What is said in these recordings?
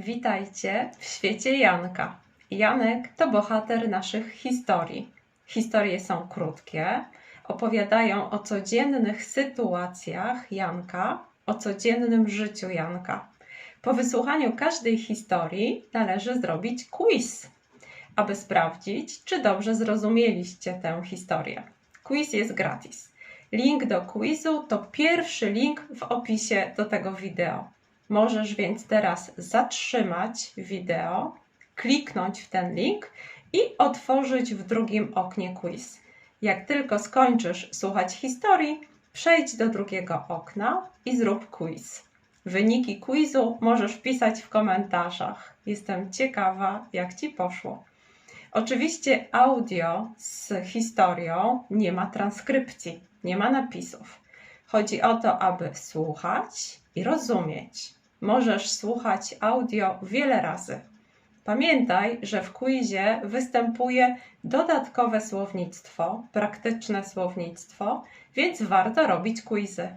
Witajcie w świecie Janka. Janek to bohater naszych historii. Historie są krótkie, opowiadają o codziennych sytuacjach Janka, o codziennym życiu Janka. Po wysłuchaniu każdej historii należy zrobić quiz, aby sprawdzić, czy dobrze zrozumieliście tę historię. Quiz jest gratis. Link do quizu to pierwszy link w opisie do tego wideo. Możesz więc teraz zatrzymać wideo, kliknąć w ten link i otworzyć w drugim oknie quiz. Jak tylko skończysz słuchać historii, przejdź do drugiego okna i zrób quiz. Wyniki quizu możesz wpisać w komentarzach. Jestem ciekawa, jak ci poszło. Oczywiście audio z historią nie ma transkrypcji, nie ma napisów. Chodzi o to, aby słuchać i rozumieć. Możesz słuchać audio wiele razy. Pamiętaj, że w quizie występuje dodatkowe słownictwo, praktyczne słownictwo, więc warto robić quizy.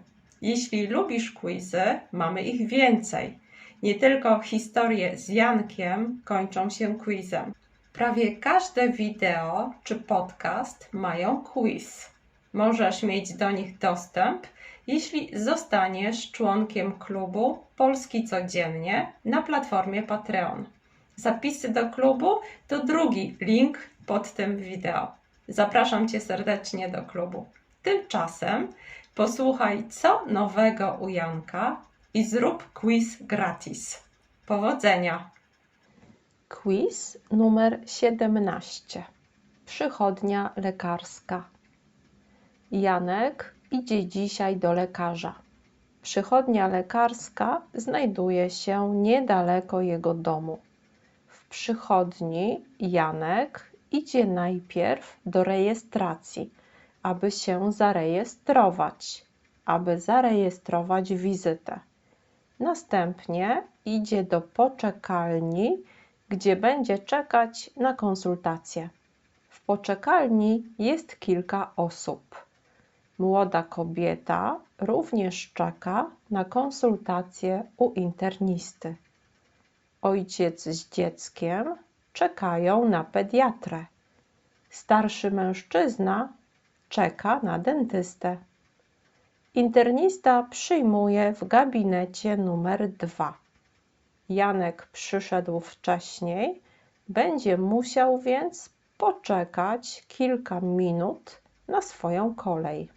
Jeśli lubisz quizy, mamy ich więcej. Nie tylko historie z Jankiem kończą się quizem. Prawie każde wideo czy podcast mają quiz. Możesz mieć do nich dostęp, jeśli zostaniesz członkiem klubu Polski Codziennie na platformie Patreon. Zapisy do klubu to drugi link pod tym wideo. Zapraszam Cię serdecznie do klubu. Tymczasem posłuchaj, co nowego u Janka i zrób quiz gratis. Powodzenia! Quiz numer 17. Przychodnia lekarska. Janek idzie dzisiaj do lekarza. Przychodnia lekarska znajduje się niedaleko jego domu. W przychodni Janek idzie najpierw do rejestracji, aby się zarejestrować, aby zarejestrować wizytę. Następnie idzie do poczekalni, gdzie będzie czekać na konsultację. W poczekalni jest kilka osób. Młoda kobieta również czeka na konsultację u internisty. Ojciec z dzieckiem czekają na pediatrę. Starszy mężczyzna czeka na dentystę. Internista przyjmuje w gabinecie numer 2. Janek przyszedł wcześniej, będzie musiał więc poczekać kilka minut na swoją kolej.